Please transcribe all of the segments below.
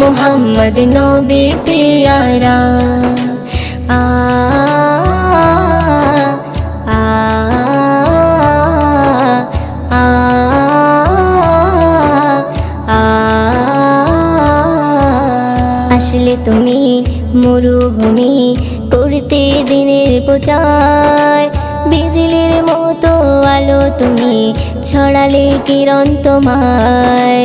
মোহাম্মদ নবী পিয়ারা। আ আসলে তুমি মরুভূমি করতে দিনের প্রচার, বিজলির মতো আলো তুমি ছড়ালে কিরণ তোমায়।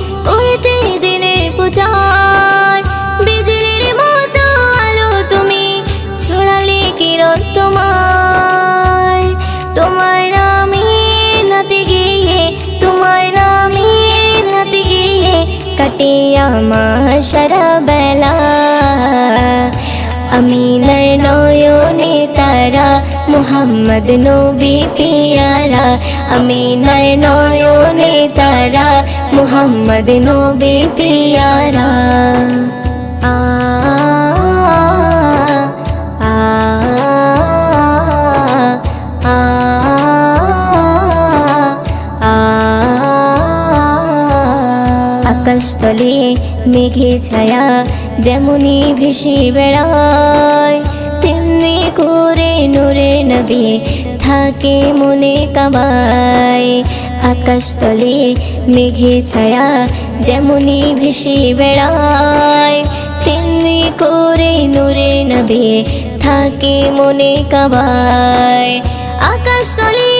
কাটে আমার সারা বেলা আমিনার নয়নে তারা মোহাম্মদ নবী পিয়ারা আমিনার নয়নে তারা মোহাম্মদ নবী পিয়ারা আকাশতলে মেঘে ছায়া যেমনই ভেসে বেড়ায়, তেমনি করে নূরে নবী থাকে মনে কাবায় আকাশতলে মেঘে ছায়া যেমনই ভেসে বেড়ায়, তেমনি করে নূরে নবী থাকে মনে কাবায় আকাশতলে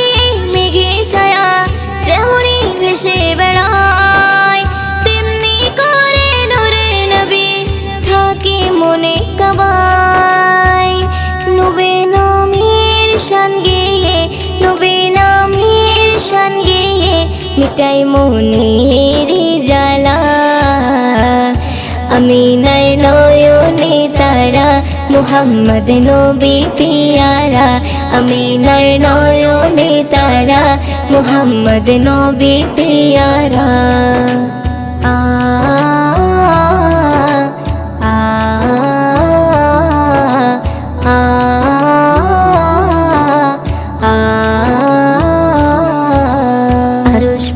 মিটাই মনের জ্বালা। আমিনার নয়নে তারা, মোহাম্মদ নবী পিয়ারা। আমিনার নয়নে তারা, মোহাম্মদ নবী পিয়ারা।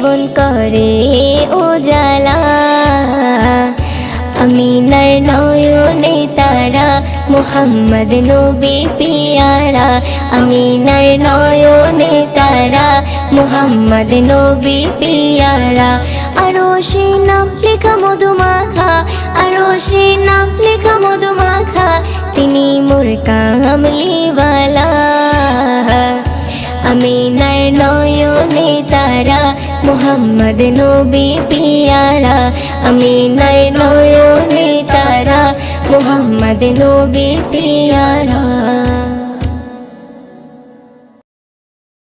জীবন করে উজালা আমিনার নয়নে তারা, মোহাম্মদ নবী পিয়ারা। আমিনার নয়নে তারা, মোহাম্মদ নবী পিয়ারা। আরও সে নাম লেখা মধুমাখা, আরও সে নাম লেখা মধুমাখা। তিনি মোর কামলিওয়ালা মোহাম্মদ নবী পিয়ারা আমিনার নয়নে তারা মোহাম্মদ নবী পিয়ারা।